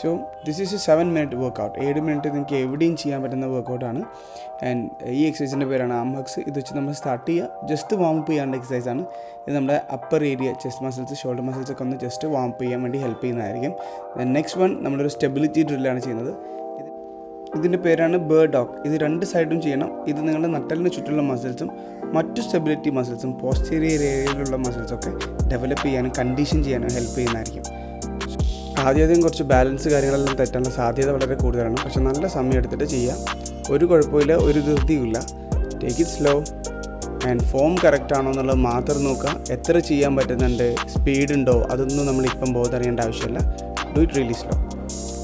So this is a seven minute workout ഏഴ് minute നിങ്ങൾക്ക് എവിടെയും ചെയ്യാൻ പറ്റുന്ന വർക്കൗട്ടാണ് ആൻഡ് ഈ എക്സസൈസിന്റെ പേരാണ് ആം ആംഹക്സ് ഇത് വെച്ച് നമ്മൾ സ്റ്റാർട്ട് ചെയ്യുക ജസ്റ്റ് വാം അപ്പ് ചെയ്യാനുള്ള എക്സസൈസാണ് ഇത് നമ്മുടെ upper area chest muscles shoulder muscles ഒക്കെ ഒന്ന് ജസ്റ്റ് വാം അപ്പ് ചെയ്യാൻ വേണ്ടി ഹെൽപ്പ് ചെയ്യുന്നതായിരിക്കും. നെക്സ്റ്റ് വൺ നമ്മളൊരു സ്റ്റെബിലിറ്റി ഡ്രില്ലാണ് ചെയ്യുന്നത്. ഇത് ഇതിന്റെ പേരാണ് ബേർഡ് ഡോഗ് ഇത് രണ്ട് സൈഡും ചെയ്യണം. ഇത് നിങ്ങളുടെ നട്ടലിന് ചുറ്റുള്ള മസിൽസും മറ്റു സ്റ്റെബിലിറ്റി മസിൽസും പോസ്റ്റീരിയർ ഏരിയയിലുള്ള മസിൽസൊക്കെ ഡെവലപ്പ് ചെയ്യാനും കണ്ടീഷൻ ചെയ്യാനും ഹെൽപ്പ് ചെയ്യുന്നതായിരിക്കും. ആദ്യം കുറച്ച് ബാലൻസ് കാര്യങ്ങളെല്ലാം തെറ്റാനുള്ള സാധ്യത വളരെ കൂടുതലാണ്. പക്ഷെ നല്ല സമയം എടുത്തിട്ട് ചെയ്യാം. ഒരു കുഴപ്പമില്ല ഒരു ധൃതിയുമില്ല. Take it slow and form correct ആണോ എന്നുള്ളത് മാത്രം നോക്കുക. എത്ര ചെയ്യാൻ പറ്റുന്നുണ്ട് സ്പീഡ് ഉണ്ടോ അതൊന്നും നമ്മൾ ഇപ്പം ബോധറിയേണ്ട ആവശ്യമില്ല. ഡു ഇറ്റ് റിയലി സ്ലോ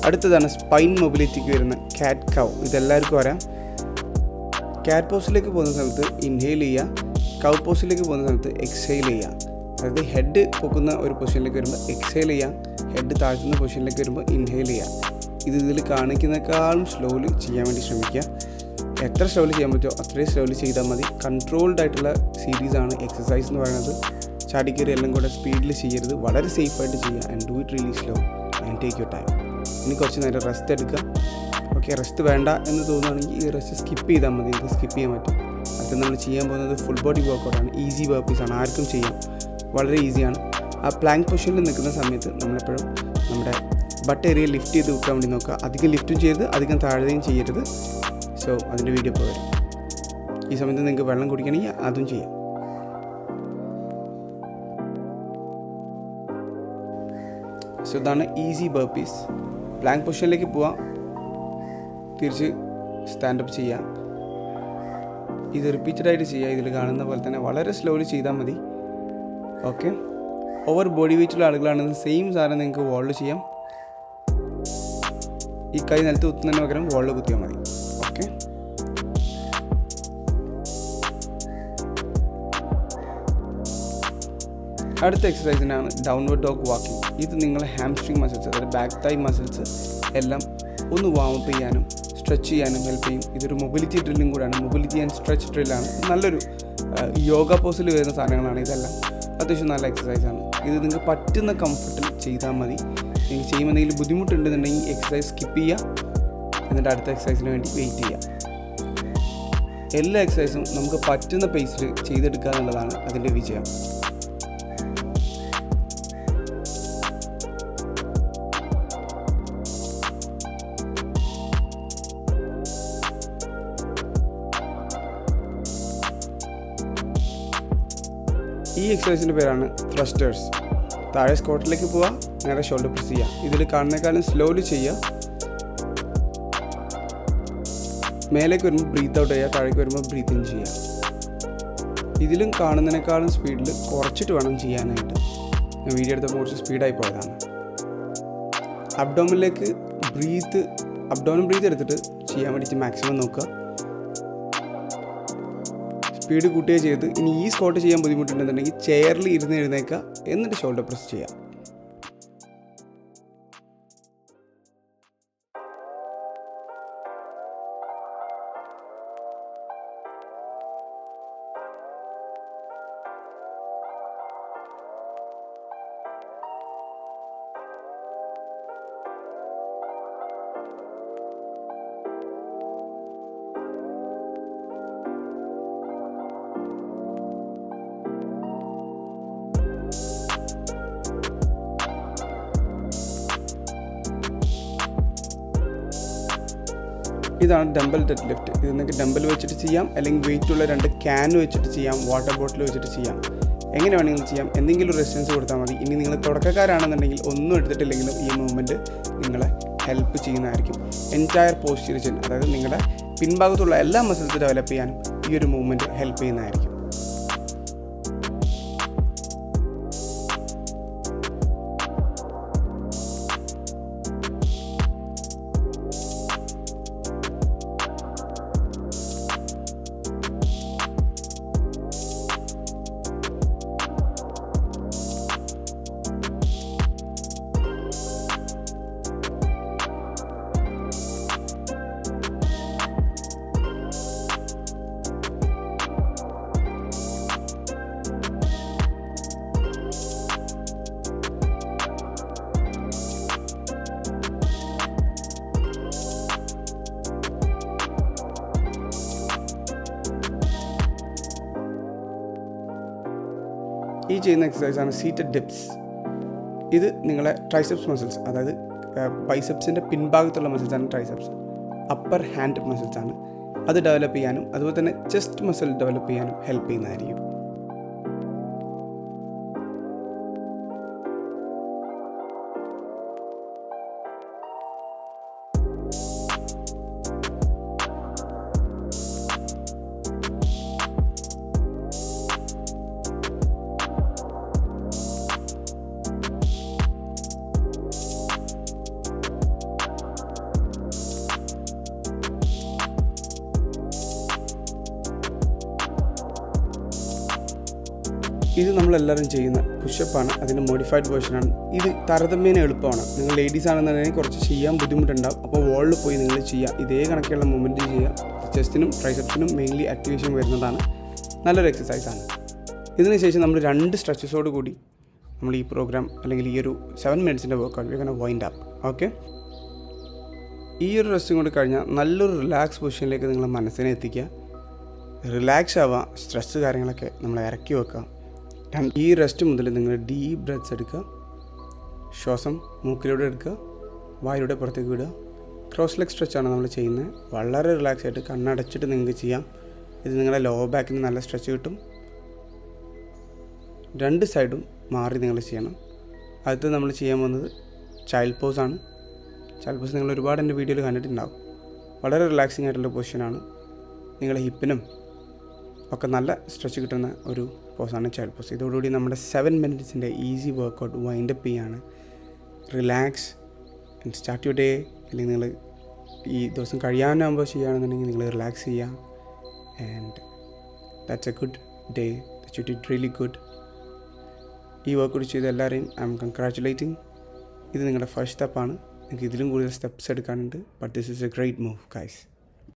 അടുത്തതാണ് സ്പൈൻ മൊബിലിറ്റിക്ക് വരുന്ന കാറ്റ് കൗ ഇതെല്ലാവർക്കും അറിയാം. കാറ്റ് പോസിലേക്ക് പോകുന്ന സമയത്ത് ഇൻഹെയിൽ ചെയ്യുക. കൗ പോസിലേക്ക് പോകുന്ന സമയത്ത് എക്സെയിൽ ചെയ്യുക. അതായത് ഹെഡ് പൊക്കുന്ന ഒരു പൊസിഷനിലേക്ക് വരുമ്പോൾ എക്സെയിൽ ചെയ്യാം ഹെഡ് താഴ്ത്തുന്ന പൊസിഷനിലേക്ക് വരുമ്പോൾ ഇൻഹെയിൽ ചെയ്യുക. ഇത് ഇതിൽ കാണിക്കുന്നേക്കാളും സ്ലോലി ചെയ്യാൻ വേണ്ടി ശ്രമിക്കുക. എത്ര സ്ലോലി ചെയ്യാൻ പറ്റുമോ അത്രയും സ്ലോലി ചെയ്താൽ മതി. കൺട്രോൾഡ് ആയിട്ടുള്ള സീരീസാണ് എക്സസൈസ് എന്ന് പറയുന്നത്. ചാടിക്കറി എല്ലാം കൂടെ സ്പീഡിൽ ചെയ്യരുത്. വളരെ സേഫായിട്ട് ചെയ്യുക and do it really slow and take your time ഇനി കുറച്ച് നേരം റെസ്റ്റ് എടുക്കുക. ഓക്കെ റെസ്റ്റ് വേണ്ട എന്ന് തോന്നുകയാണെങ്കിൽ ഈ റെസ്റ്റ് സ്കിപ്പ് ചെയ്താൽ മതി. ഇത് സ്കിപ്പ് ചെയ്യാൻ പറ്റും. അത് നമ്മൾ ചെയ്യാൻ പോകുന്നത് ഫുൾ ബോഡി വർക്കൗട്ടാണ് ഈസി വർക്കീസാണ് ആർക്കും ചെയ്യാം. വളരെ ഈസിയാണ് ആ പ്ലാങ്ക് പൊസിഷനിൽ നിൽക്കുന്ന സമയത്ത് നമ്മളെപ്പോഴും നമ്മുടെ ബട്ട് ഏരിയ ലിഫ്റ്റ് ചെയ്ത് വെക്കാൻ വേണ്ടി നോക്കുക. അധികം ലിഫ്റ്റും ചെയ്യരുത് അധികം താഴുകയും ചെയ്യരുത്. സോ അതിന്റെ വീഡിയോ വരും. ഈ സമയത്ത് നിങ്ങൾക്ക് വെള്ളം കുടിക്കണമെങ്കിൽ അതും ചെയ്യാം. സോ ഇതാണ് ഈസി ബർപ്പീസ് പ്ലാങ്ക് പൊസിഷനിലേക്ക് പോവാം. തിരിച്ച് സ്റ്റാൻഡപ്പ് ചെയ്യാം. ഇത് റിപ്പീറ്റഡായിട്ട് ചെയ്യുക. ഇതിൽ കാണുന്ന പോലെ തന്നെ വളരെ സ്ലോലി ചെയ്താൽ മതി. ഓക്കെ ഓവർ ബോഡി വെയിറ്റുള്ള ആളുകളാണെങ്കിൽ സെയിം സാധനം നിങ്ങൾക്ക് വോളിൽ ചെയ്യാം. ഈ കൈ നിലത്ത് കുത്തുന്നതിന് പകരം വോളിൽ കുത്തിയാൽ മതി. ഓക്കെ അടുത്ത എക്സസൈസിനാണ് ഡൗൺവേർഡ് ഡോഗ് വാക്കിംഗ് ഇത് നിങ്ങളെ ഹാംസ്ട്രിങ് മസിൽസ് അതായത് ബാക്ക് തൈ മസിൽസ് എല്ലാം ഒന്ന് വാമപ്പ് ചെയ്യാനും സ്ട്രെച്ച് ചെയ്യാനും ഹെൽപ്പ് ചെയ്യും. ഇതൊരു മൊബിലിറ്റി ഡ്രില്ലും കൂടെയാണ് മൊബിലിറ്റി ആൻഡ് സ്ട്രെച്ച് ഡ്രില്ലാണ് നല്ലൊരു യോഗ പോസിൽ വരുന്ന സാധനങ്ങളാണ് ഇതെല്ലാം. അത്യാവശ്യം നല്ല എക്സസൈസാണ് ഇത് നിങ്ങൾക്ക് പറ്റുന്ന കംഫർട്ടിൽ ചെയ്താൽ മതി. നിങ്ങൾക്ക് ചെയ്യുമ്പോൾ എന്തെങ്കിലും ബുദ്ധിമുട്ടുണ്ടെന്നുണ്ടെങ്കിൽ എക്സസൈസ് സ്കിപ്പ് ചെയ്യുക. എന്നിട്ട് അടുത്ത എക്സസൈസിന് വേണ്ടി വെയിറ്റ് ചെയ്യുക. എല്ലാ എക്സസൈസും നമുക്ക് പറ്റുന്ന പേസിൽ ചെയ്തെടുക്കുക എന്നുള്ളതാണ് അതിന്റെ വിജയം. ഈ എക്സസൈസിന്റെ പേരാണ് ത്രസ്റ്റേഴ്സ് താഴെ സ്കോട്ടിലേക്ക് പോവുക നേരെ ഷോൾഡർ പ്രസ് ചെയ്യുക ഇതിൽ കാണുന്നേക്കാളും സ്ലോലി ചെയ്യുക മേലേക്ക് വരുമ്പോൾ ബ്രീത്ത് ഔട്ട് ചെയ്യുക താഴേക്ക് വരുമ്പോൾ ബ്രീത്ത് ഇൻ ചെയ്യുക ഇതിലും കാണുന്നതിനേക്കാളും സ്പീഡിൽ കുറച്ചിട്ട് വേണം ചെയ്യാനായിട്ട്. ഞാൻ വീഡിയോ എടുത്തപ്പോൾ കുറച്ച് സ്പീഡായി പോയതാണ്. അബ്ഡോമിലേക്ക് ബ്രീത്ത് അബ്ഡോമിൻ ബ്രീത്ത് എടുത്തിട്ട് ചെയ്യാൻ വേണ്ടിയിട്ട് മാക്സിമം നോക്കുക. സ്പീഡ് കൂട്ടുകയോ ചെയ്ത് ഇനി ഈ സ്കോട്ട് ചെയ്യാൻ ബുദ്ധിമുട്ടുണ്ടെന്നുണ്ടെങ്കിൽ ചെയറിൽ ഇരുന്ന് എഴുന്നേക്കുക എന്നിട്ട് ഷോൾഡർ പ്രസ് ചെയ്യാം ഇതാണ് ഡംബൽ ഡെഡ് ലിഫ്റ്റ് ഇത് നിങ്ങൾക്ക് ഡംബൽ വെച്ചിട്ട് ചെയ്യാം അല്ലെങ്കിൽ വെയിറ്റ് ഉള്ള രണ്ട് ക്യാൻ വെച്ചിട്ട് ചെയ്യാം വാട്ടർ ബോട്ടിൽ വെച്ചിട്ട് ചെയ്യാം. എങ്ങനെ വേണമെങ്കിലും ചെയ്യാം. എന്തെങ്കിലും റെസിസ്റ്റൻസ് കൊടുത്താൽ മതി. ഇനി നിങ്ങൾ തുടക്കക്കാരാണെന്നുണ്ടെങ്കിൽ ഒന്നും എടുത്തിട്ടില്ലെങ്കിലും ഈ മൂവ്മെന്റ് നിങ്ങളെ ഹെൽപ്പ് ചെയ്യുന്നതായിരിക്കും. എന്റയർ പോസ്റ്റിരിച്ചൻ അതായത് നിങ്ങളുടെ പിൻഭാഗത്തുള്ള എല്ലാ മസിൽസ് ഡെവലപ്പ് ചെയ്യാനും ഈ ഒരു മൂവ്മെന്റ് ഹെൽപ്പ് ചെയ്യുന്നതായിരിക്കും. ഈ ചെയ്യുന്ന എക്സസൈസാണ് സീറ്റഡ് ഡിപ്സ് ഇത് നിങ്ങളെ ട്രൈസെപ്സ് മസിൽസ് അതായത് ബൈസെപ്സിന്റെ പിൻഭാഗത്തുള്ള മസിൽസാണ് ട്രൈസെപ്സ് അപ്പർ ഹാൻഡ് മസിൽസാണ് അത് ഡെവലപ്പ് ചെയ്യാനും അതുപോലെ തന്നെ ചെസ്റ്റ് മസിൽ ഡെവലപ്പ് ചെയ്യാനും ഹെൽപ്പ് ചെയ്യുന്നതായിരിക്കും. ഇത് നമ്മളെല്ലാവരും ചെയ്യുന്ന പുഷപ്പാണ് അതിന്റെ മോഡിഫൈഡ് വേർഷനാണ് ഇത് താരതമ്യേന എളുപ്പമാണ്. നിങ്ങൾ ലേഡീസ് ആണെന്നുണ്ടെങ്കിൽ കുറച്ച് ചെയ്യാൻ ബുദ്ധിമുട്ടുണ്ടാവും. അപ്പോൾ വോളിൽ പോയി നിങ്ങൾ ചെയ്യാം. ഇതേ കണക്കുള്ള മൂവ്മെന്റ് ചെയ്യുക. ചെസ്റ്റിനും ട്രൈസെപ്സിനും മെയിൻലി ആക്ടിവേഷൻ വരുന്നതാണ്. നല്ലൊരു എക്സസൈസാണ് ഇതിന് ശേഷം നമ്മൾ രണ്ട് സ്ട്രെച്ചസോട് കൂടി നമ്മൾ ഈ പ്രോഗ്രാം അല്ലെങ്കിൽ ഈ ഒരു സെവൻ മിനിറ്റ്സിന്റെ വർക്കൗട്ട് കണ വൈൻഡ് അപ്പ് ഓക്കെ ഈ ഒരു റെസ്റ്റും കൂടി കഴിഞ്ഞാൽ നല്ലൊരു റിലാക്സ് പൊസിഷനിലേക്ക് നിങ്ങളെ മനസ്സിനെ എത്തിക്കുക. റിലാക്സ് ആവുക. സ്ട്രെസ് കാര്യങ്ങളൊക്കെ നമ്മൾ ഇറക്കി വെക്കുക. ഈ റെസ്റ്റ് മുതൽ നിങ്ങൾ ഡീപ്പ് ബ്രെത്ത്സ് എടുക്കുക. ശ്വാസം മൂക്കിലൂടെ എടുക്കുക. വായിലൂടെ പുറത്തേക്ക് വിടുക. ക്രോസ് ലെഗ് സ്ട്രെച്ചാണ് നമ്മൾ ചെയ്യുന്നത്. വളരെ റിലാക്സ് ആയിട്ട് കണ്ണടച്ചിട്ട് നിങ്ങൾക്ക് ചെയ്യാം. ഇത് നിങ്ങളുടെ ലോ ബാക്കിന് നല്ല സ്ട്രെച്ച് കിട്ടും. രണ്ട് സൈഡും മാറി നിങ്ങൾ ചെയ്യണം. അടുത്ത് നമ്മൾ ചെയ്യാൻ പോകുന്നത് ചൈൽഡ് പോസ് ആണ്. ചൈൽഡ് പോസ് നിങ്ങൾ ഒരുപാട് എന്റെ വീഡിയോയിൽ കണ്ടിട്ടുണ്ടാവും. വളരെ റിലാക്സിങ് ആയിട്ടുള്ള പൊസിഷനാണ് നിങ്ങളുടെ ഹിപ്പിനും ഒക്കെ നല്ല സ്ട്രെച്ച് കിട്ടുന്ന ഒരു പോസാണ് ചൈൽഡ് പോസ് ഇതോടുകൂടി നമ്മുടെ സെവൻ മിനിറ്റ്സിന്റെ ഈസി വർക്കൗട്ട് വൈൻഡ് അപ്പ് ചെയ്യാണ്. Relax and start your day അല്ലെങ്കിൽ നിങ്ങൾ ഈ ദിവസം കഴിയാനാകുമ്പോൾ ചെയ്യുകയാണെന്നുണ്ടെങ്കിൽ നിങ്ങൾ റിലാക്സ് ചെയ്യുക. And that's a good day that you did really good ഈ വർക്കൗട്ട് ചെയ്ത എല്ലാവരെയും ഐ എം കൺഗ്രാറ്റുലേറ്റിംഗ് ഇത് നിങ്ങളുടെ ഫസ്റ്റ് സ്റ്റെപ്പാണ് നിങ്ങൾക്ക് ഇതിലും കൂടുതൽ steps എടുക്കാനുണ്ട്. But this is a great move guys